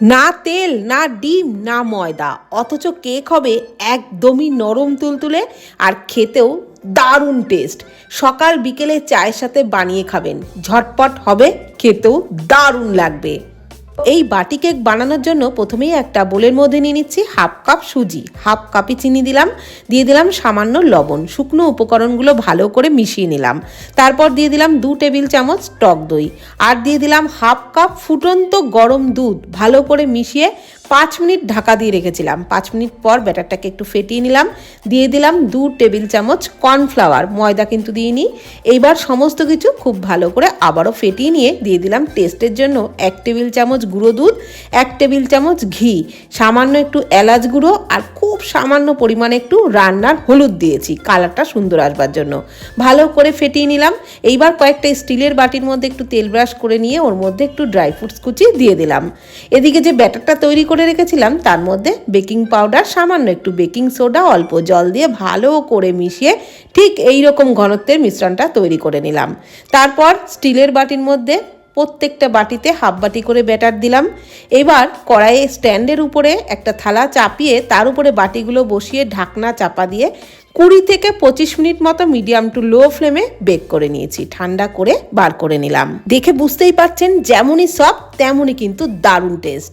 না তেল, না ডিম, না ময়দা। অথচ কেক হবে একদমই নরম তুলতুলে আর খেতেও দারুণ টেস্ট সকাল বিকেলে চায়ের সাথে বানিয়ে খাবেন। ঝটপট হবে, খেতেও দারুণ লাগবে। এই বাটি কেক বানানোর জন্য প্রথমেই একটা বোলের মধ্যে নিয়ে নিচ্ছি হাফ কাপ সুজি। হাফ কাপই চিনি দিলাম। দিয়ে দিলাম সামান্য লবণ। শুকনো উপকরণগুলো ভালো করে মিশিয়ে নিলাম। তারপর দিয়ে দিলাম দু টেবিল চামচ টক দই। আর দিয়ে দিলাম হাফ কাপ ফুটন্ত গরম দুধ ভালো করে মিশিয়ে পাঁচ মিনিট ঢাকা দিয়ে রেখেছিলাম। পাঁচ মিনিট পর ব্যাটারটাকে একটু ফেটিয়ে নিলাম, দিয়ে দিলাম দু টেবিল চামচ কর্নফ্লাওয়ার, ময়দা কিন্তু দিইনি। এইবার সমস্ত কিছু খুব ভালো করে আবারও ফেটিয়ে নিয়ে দিয়ে দিলাম টেস্টের জন্য এক টেবিল চামচ গুঁড়ো দুধ, এক টেবিল চামচ ঘি, সামান্য একটু এলাচ গুঁড়ো আর খুব সামান্য পরিমাণে একটু রান্নার হলুদ দিয়েছি, কালারটা সুন্দর আসবার জন্য। ভালো করে ফেটিয়ে নিলাম। এইবার কয়েকটা স্টিলের বাটির মধ্যে একটু তেল ব্রাশ করে নিয়ে ওর মধ্যে একটু ড্রাই ফ্রুটস কুচি দিয়ে দিলাম। এদিকে যে ব্যাটারটা তৈরি করে রেখেছিলাম, তার মধ্যে বেকিং পাউডার, সামান্য একটু বেকিং সোডা, অল্প জল দিয়ে ভালো করে মিশিয়ে ঠিক এই রকম ঘনত্বের মিশ্রণটা তৈরি করে নিলাম। তারপর স্টিলের বাটির মধ্যে প্রত্যেকটা বাটিতে হাফ বাটি করে ব্যাটার দিলাম। এবার কড়াইয়ে স্ট্যান্ডের উপরে একটা থালা চাপিয়ে তার উপরে বাটিগুলো বসিয়ে ঢাকনা চাপা দিয়ে কুড়ি থেকে পঁচিশ মিনিট মতো মিডিয়াম টু লো ফ্লেমে বেক করে নিয়েছি, ঠান্ডা করে বার করে নিলাম। দেখে বুঝতেই পারছেন, যেমনই সব তেমনই কিন্তু দারুণ টেস্ট।